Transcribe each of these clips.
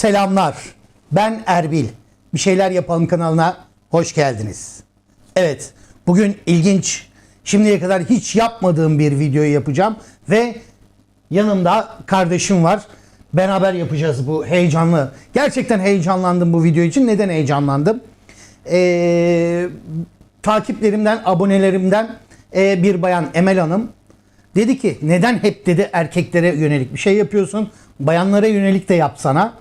Selamlar. Ben Erbil. Bir şeyler yapalım kanalına hoş geldiniz. Evet, bugün ilginç, şimdiye kadar hiç yapmadığım bir videoyu yapacağım ve yanımda kardeşim var. Beraber yapacağız bu heyecanlı. Gerçekten heyecanlandım bu video için. Neden heyecanlandım? Ee, takiplerimden, abonelerimden e, bir bayan Emel Hanım dedi ki neden hep dedi erkeklere yönelik bir şey yapıyorsun? Bayanlara yönelik de yapsana.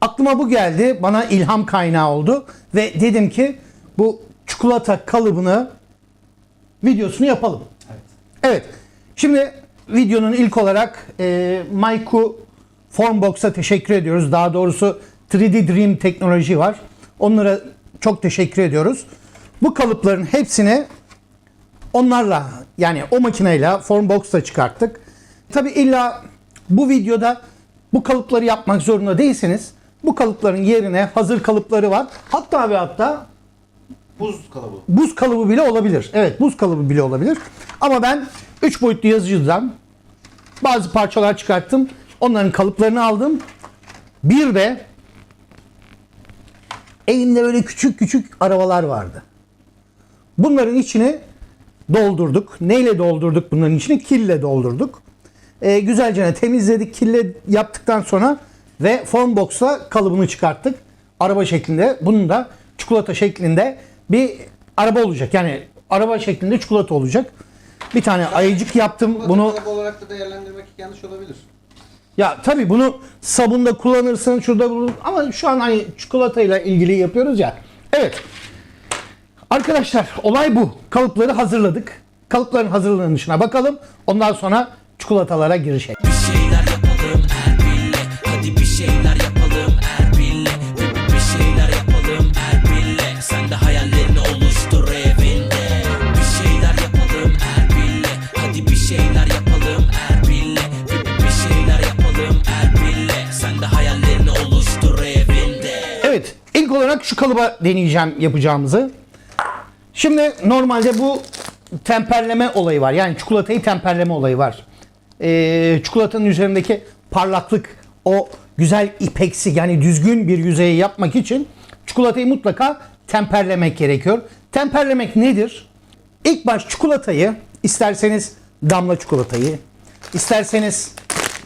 Aklıma bu geldi. Bana ilham kaynağı oldu. Ve dedim ki bu çikolata kalıbını videosunu yapalım. Evet. Evet. Şimdi videonun ilk olarak e, Maiku Formbox'a teşekkür ediyoruz. Daha doğrusu 3D Dream teknoloji var. Onlara çok teşekkür ediyoruz. Bu kalıpların hepsini onlarla yani o makineyle Formbox'ta çıkarttık. Tabi illa bu videoda bu kalıpları yapmak zorunda değilseniz bu kalıpların yerine hazır kalıpları var. Hatta ve hatta Buz kalıbı. buz kalıbı bile olabilir. Evet buz kalıbı bile olabilir. Ama ben 3 boyutlu yazıcıdan bazı parçalar çıkarttım. Onların kalıplarını aldım. Bir de elimde böyle küçük küçük arabalar vardı. Bunların içini doldurduk. Neyle doldurduk bunların içini? Kille doldurduk. Ee, güzelce temizledik. Kille yaptıktan sonra ve Formbox'la kalıbını çıkarttık. Araba şeklinde. Bunun da çikolata şeklinde bir araba olacak. Yani araba şeklinde çikolata olacak. Bir tane ayıcık yaptım. Bunu Bunu kalıbı olarak da değerlendirmek yanlış olabilir. ya tabii bunu sabunda kullanırsın şurada bunu ama şu an hani çikolatayla ilgili yapıyoruz ya. Evet. Arkadaşlar olay bu. Kalıpları hazırladık. Kalıpların hazırlanışına bakalım. Ondan sonra çikolatalara girişelim. Şu kalıba deneyeceğim yapacağımızı. Şimdi normalde bu temperleme olayı var. Yani çikolatayı temperleme olayı var. Ee, çikolatanın üzerindeki parlaklık, o güzel ipeksi yani düzgün bir yüzeyi yapmak için çikolatayı mutlaka temperlemek gerekiyor. Temperlemek nedir? İlk baş çikolatayı isterseniz damla çikolatayı, isterseniz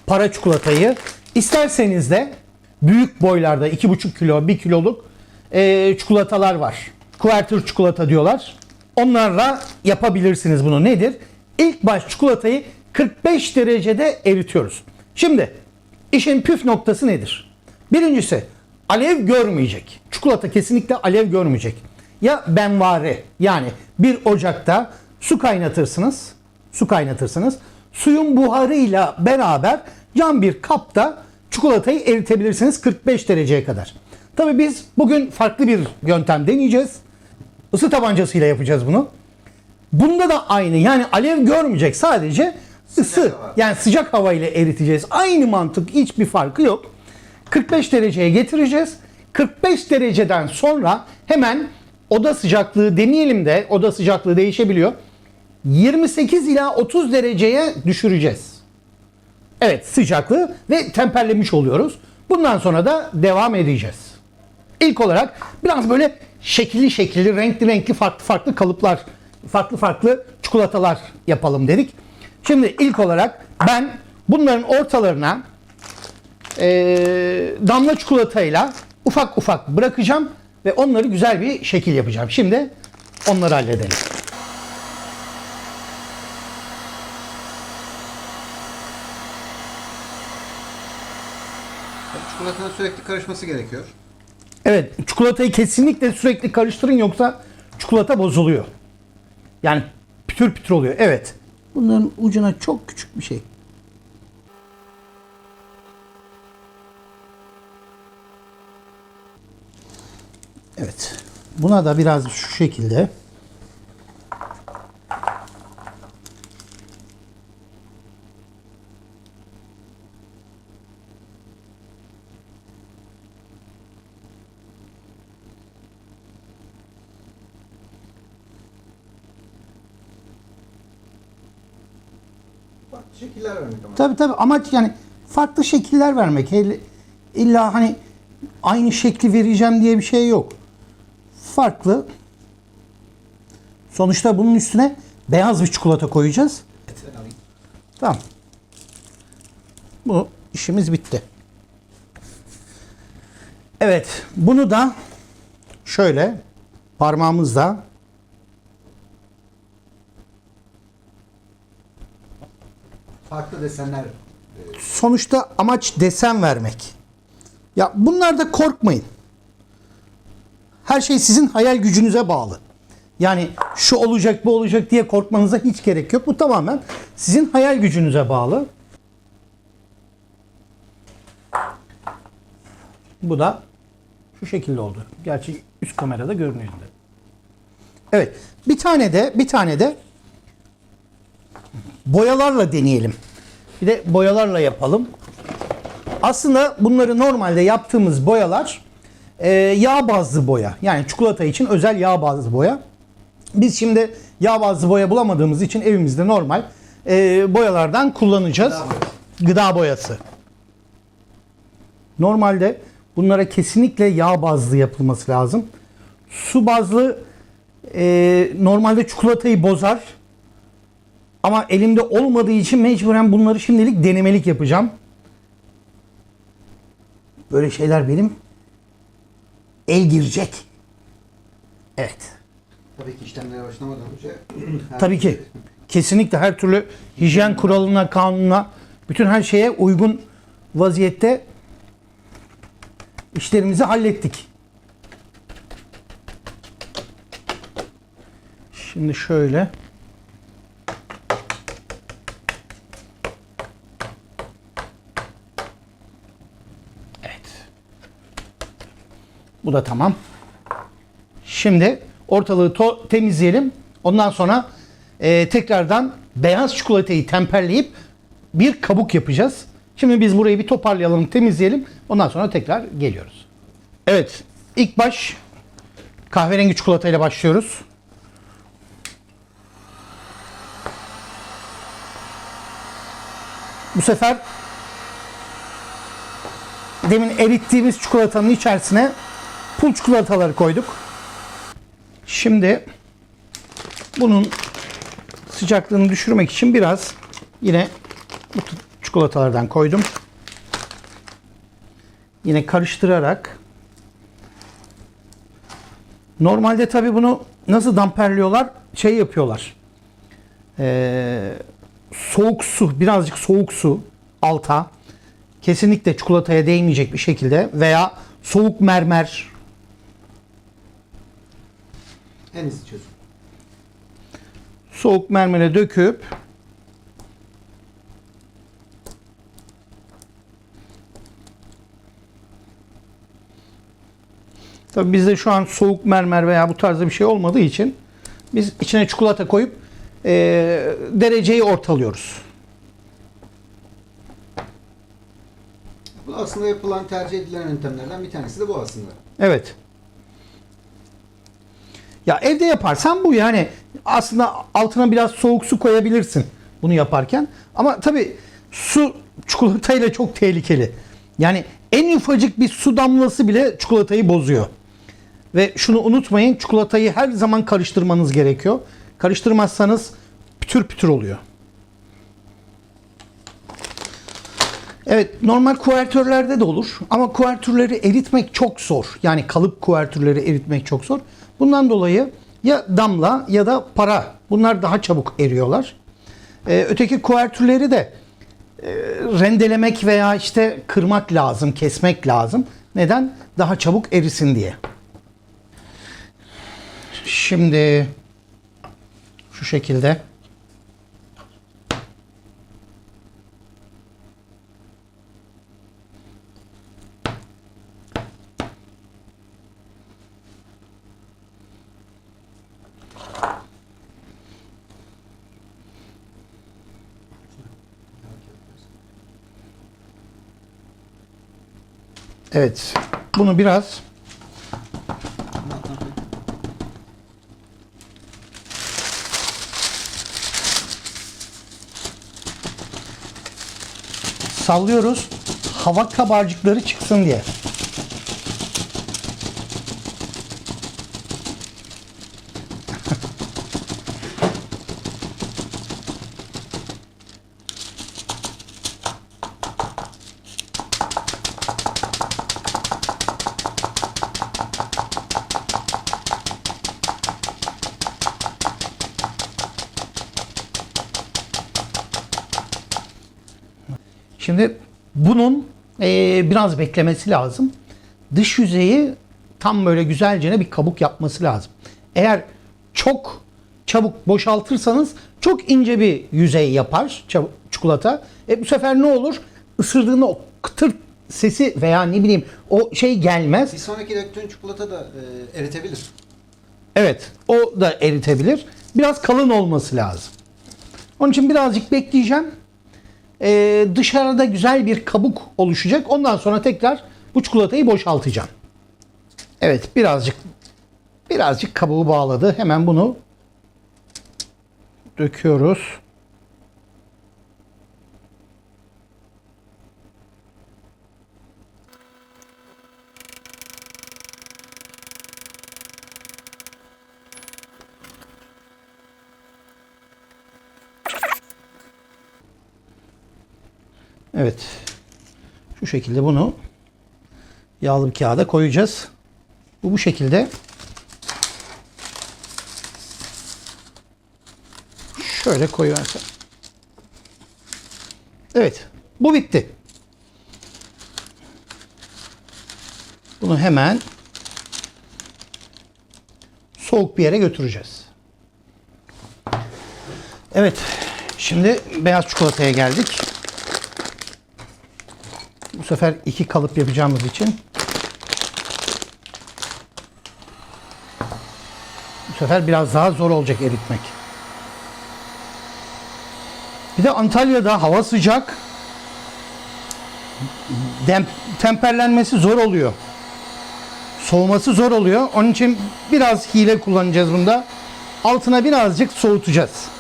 para çikolatayı, isterseniz de büyük boylarda 2,5 kilo, 1 kiloluk e, çikolatalar var. Quarter çikolata diyorlar. Onlarla yapabilirsiniz bunu. Nedir? İlk baş çikolatayı 45 derecede eritiyoruz. Şimdi işin püf noktası nedir? Birincisi alev görmeyecek. Çikolata kesinlikle alev görmeyecek. Ya benvari yani bir ocakta su kaynatırsınız. Su kaynatırsınız. Suyun buharıyla beraber cam bir kapta çikolatayı eritebilirsiniz 45 dereceye kadar. Tabii biz bugün farklı bir yöntem deneyeceğiz. Isı tabancasıyla yapacağız bunu. Bunda da aynı. Yani alev görmeyecek. Sadece ısı. hava. Yani sıcak hava ile eriteceğiz. Aynı mantık. Hiçbir farkı yok. 45 dereceye getireceğiz. 45 dereceden sonra hemen oda sıcaklığı demeyelim de oda sıcaklığı değişebiliyor. 28 ila 30 dereceye düşüreceğiz. Evet sıcaklığı ve temperlemiş oluyoruz. Bundan sonra da devam edeceğiz. İlk olarak biraz böyle şekilli şekilli, renkli renkli, farklı farklı kalıplar, farklı farklı çikolatalar yapalım dedik. Şimdi ilk olarak ben bunların ortalarına eee, damla çikolatayla ufak ufak bırakacağım ve onları güzel bir şekil yapacağım. Şimdi onları halledelim. Çikolatanın sürekli karışması gerekiyor. Evet, çikolatayı kesinlikle sürekli karıştırın yoksa çikolata bozuluyor. Yani pütür pütür oluyor. Evet. Bunların ucuna çok küçük bir şey. Evet. Buna da biraz şu şekilde Farklı şekiller vermek ama. Tabii tabii amaç yani farklı şekiller vermek. İlla hani aynı şekli vereceğim diye bir şey yok. Farklı. Sonuçta bunun üstüne beyaz bir çikolata koyacağız. Tamam. Bu işimiz bitti. Evet, bunu da şöyle parmağımızla Farklı desenler. sonuçta amaç desen vermek. Ya bunlarda korkmayın. Her şey sizin hayal gücünüze bağlı. Yani şu olacak bu olacak diye korkmanıza hiç gerek yok. Bu tamamen sizin hayal gücünüze bağlı. Bu da şu şekilde oldu. Gerçi üst kamerada görünüyor. Evet. Bir tane de bir tane de boyalarla deneyelim. Bir de boyalarla yapalım. Aslında bunları normalde yaptığımız boyalar e, yağ bazlı boya. Yani çikolata için özel yağ bazlı boya. Biz şimdi yağ bazlı boya bulamadığımız için evimizde normal e, boyalardan kullanacağız. Gıda boyası. Gıda boyası. Normalde bunlara kesinlikle yağ bazlı yapılması lazım. Su bazlı e, normalde çikolatayı bozar. Ama elimde olmadığı için mecburen bunları şimdilik denemelik yapacağım. Böyle şeyler benim el girecek. Evet. Tabii ki işlemlere başlamadan önce. Tabii ki. şey- Kesinlikle her türlü hijyen kuralına, kanununa, bütün her şeye uygun vaziyette işlerimizi hallettik. Şimdi şöyle. Bu da tamam. Şimdi ortalığı temizleyelim. Ondan sonra e, tekrardan beyaz çikolatayı temperleyip bir kabuk yapacağız. Şimdi biz burayı bir toparlayalım, temizleyelim. Ondan sonra tekrar geliyoruz. Evet, ilk baş kahverengi çikolatayla başlıyoruz. Bu sefer demin erittiğimiz çikolatanın içerisine pul çikolataları koyduk. Şimdi bunun sıcaklığını düşürmek için biraz yine bu çikolatalardan koydum. Yine karıştırarak Normalde tabi bunu nasıl damperliyorlar? Şey yapıyorlar. Ee, soğuk su, birazcık soğuk su alta kesinlikle çikolataya değmeyecek bir şekilde veya soğuk mermer En hızlı çözüm. soğuk mermere döküp Tabii bizde şu an soğuk mermer veya bu tarzda bir şey olmadığı için biz içine çikolata koyup eee, dereceyi ortalıyoruz. Bu aslında yapılan tercih edilen yöntemlerden bir tanesi de bu aslında. Evet. Ya evde yaparsan bu yani aslında altına biraz soğuk su koyabilirsin bunu yaparken. Ama tabii su çikolatayla çok tehlikeli. Yani en ufacık bir su damlası bile çikolatayı bozuyor. Ve şunu unutmayın çikolatayı her zaman karıştırmanız gerekiyor. Karıştırmazsanız pütür pütür oluyor. Evet normal kuvertörlerde de olur ama kuvertürleri eritmek çok zor. Yani kalıp kuvertürleri eritmek çok zor. Bundan dolayı ya damla ya da para bunlar daha çabuk eriyorlar. Ee, öteki kuvertürleri de e, rendelemek veya işte kırmak lazım, kesmek lazım. Neden? Daha çabuk erisin diye. Şimdi şu şekilde Evet. Bunu biraz sallıyoruz. Hava kabarcıkları çıksın diye. Şimdi bunun eee, biraz beklemesi lazım. Dış yüzeyi tam böyle güzelce bir kabuk yapması lazım. Eğer çok çabuk boşaltırsanız çok ince bir yüzey yapar çikolata. E bu sefer ne olur? Isırdığında o kıtır sesi veya ne bileyim o şey gelmez. Bir sonraki döktüğün çikolata da e, eritebilir. Evet, o da eritebilir. Biraz kalın olması lazım. Onun için birazcık bekleyeceğim. Ee, dışarıda güzel bir kabuk oluşacak. Ondan sonra tekrar bu çikolatayı boşaltacağım. Evet, birazcık birazcık kabuğu bağladı. Hemen bunu döküyoruz. Evet. Şu şekilde bunu yağlı bir kağıda koyacağız. Bu bu şekilde şöyle koyuyorsun. Evet. Bu bitti. Bunu hemen soğuk bir yere götüreceğiz. Evet. Şimdi beyaz çikolataya geldik. Bu sefer iki kalıp yapacağımız için bu sefer biraz daha zor olacak eritmek. Bir de Antalya'da hava sıcak. Dem temperlenmesi zor oluyor. Soğuması zor oluyor. Onun için biraz hile kullanacağız bunda. Altına birazcık soğutacağız.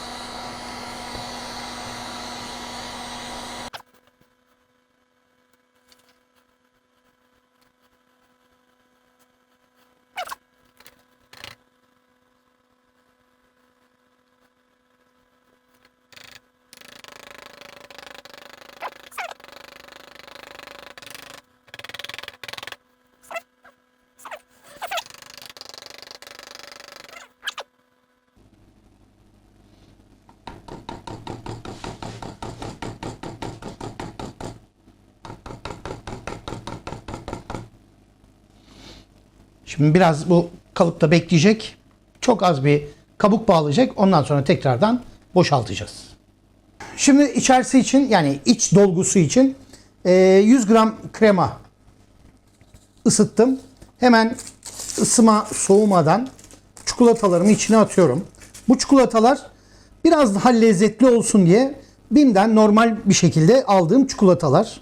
Şimdi biraz bu kalıpta bekleyecek. Çok az bir kabuk bağlayacak. Ondan sonra tekrardan boşaltacağız. Şimdi içerisi için yani iç dolgusu için e, 100 gram krema ısıttım. Hemen ısıma soğumadan çikolatalarımı içine atıyorum. Bu çikolatalar biraz daha lezzetli olsun diye BİM'den normal bir şekilde aldığım çikolatalar.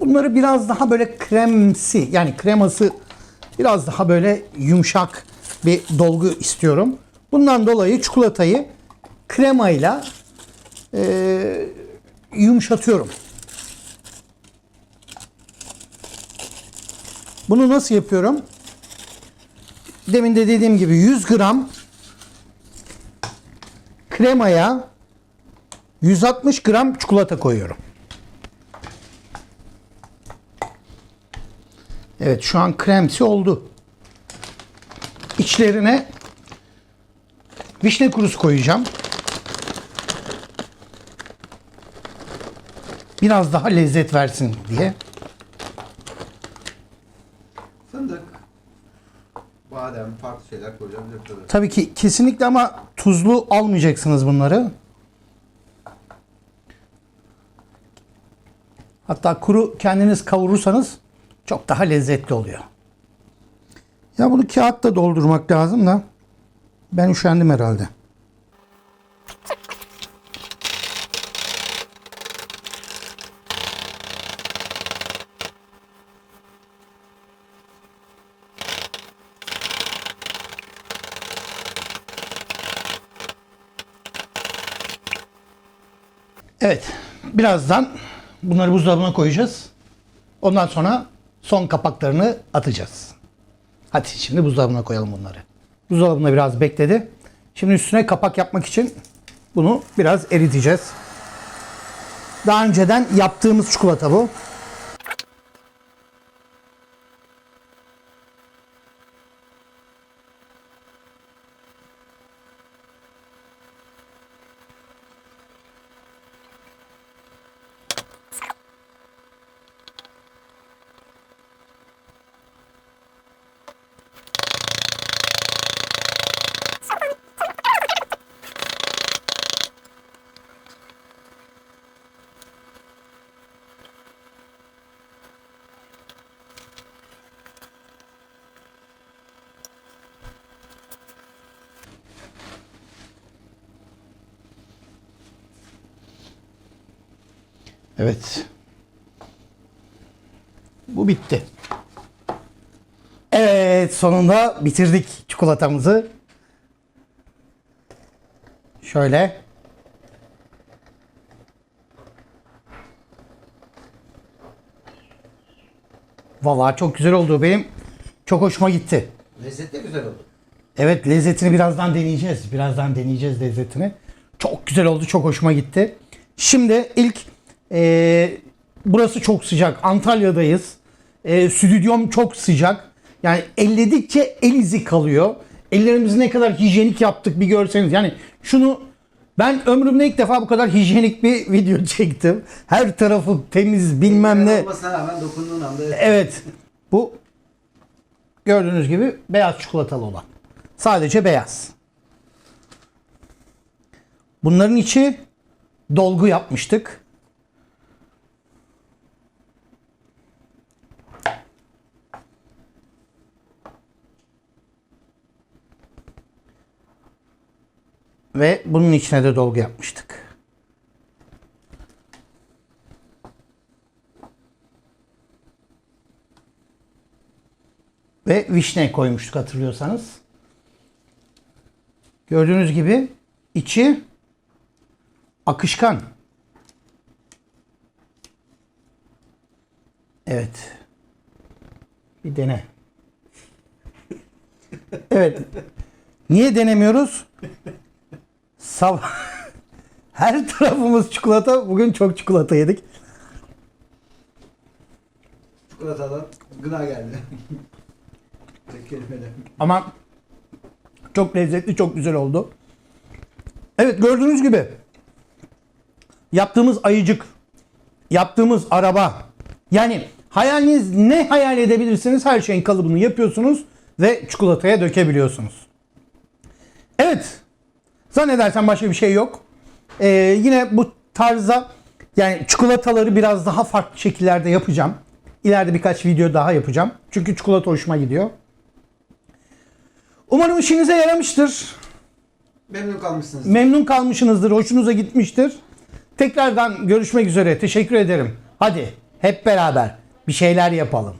Bunları biraz daha böyle kremsi yani kreması biraz daha böyle yumuşak bir dolgu istiyorum. Bundan dolayı çikolatayı kremayla e, yumuşatıyorum. Bunu nasıl yapıyorum? Demin de dediğim gibi 100 gram kremaya 160 gram çikolata koyuyorum. Evet şu an kremsi oldu. İçlerine vişne kurusu koyacağım. Biraz daha lezzet versin diye. Fındık, badem, farklı şeyler koyacağım. tabii. Tabii ki kesinlikle ama tuzlu almayacaksınız bunları. Hatta kuru kendiniz kavurursanız çok daha lezzetli oluyor. Ya bunu kağıtta doldurmak lazım da ben üşendim herhalde. Evet. Birazdan bunları buzdolabına koyacağız. Ondan sonra son kapaklarını atacağız. Hadi şimdi buzdolabına koyalım bunları. Buzdolabında biraz bekledi. Şimdi üstüne kapak yapmak için bunu biraz eriteceğiz. Daha önceden yaptığımız çikolata bu. Evet. Bu bitti. Evet sonunda bitirdik çikolatamızı. Şöyle. Vallahi çok güzel oldu benim. Çok hoşuma gitti. Lezzet de güzel oldu. Evet lezzetini birazdan deneyeceğiz. Birazdan deneyeceğiz lezzetini. Çok güzel oldu. Çok hoşuma gitti. Şimdi ilk eee, burası çok sıcak. Antalya'dayız. Eee stüdyom çok sıcak. Yani elledikçe el izi kalıyor. Ellerimizi ne kadar hijyenik yaptık bir görseniz. Yani şunu ben ömrümde ilk defa bu kadar hijyenik bir video çektim. Her tarafı temiz bilmem ne. Olmasına rağmen dokunduğun anda Evet. Bu gördüğünüz gibi beyaz çikolatalı olan. Sadece beyaz. Bunların içi dolgu yapmıştık. Ve bunun içine de dolgu yapmıştık. ve vişne koymuştuk hatırlıyorsanız. Gördüğünüz gibi içi akışkan. Evet. Bir dene. Evet. Niye denemiyoruz? Sabah her tarafımız çikolata. Bugün çok çikolata yedik. çikolatadan gına geldi. Tek kelimeyle. Ama çok lezzetli, çok güzel oldu. Evet gördüğünüz gibi yaptığımız ayıcık, yaptığımız araba. Yani hayaliniz ne hayal edebilirsiniz her şeyin kalıbını yapıyorsunuz ve çikolataya dökebiliyorsunuz. Evet. Zannedersem başka bir şey yok. Ee, yine bu tarzda yani çikolataları biraz daha farklı şekillerde yapacağım. İleride birkaç video daha yapacağım. Çünkü çikolata hoşuma gidiyor. Umarım işinize yaramıştır. Memnun kalmışsınız. Memnun kalmışsınızdır, hoşunuza gitmiştir. Tekrardan görüşmek üzere. Teşekkür ederim. Hadi hep beraber bir şeyler yapalım.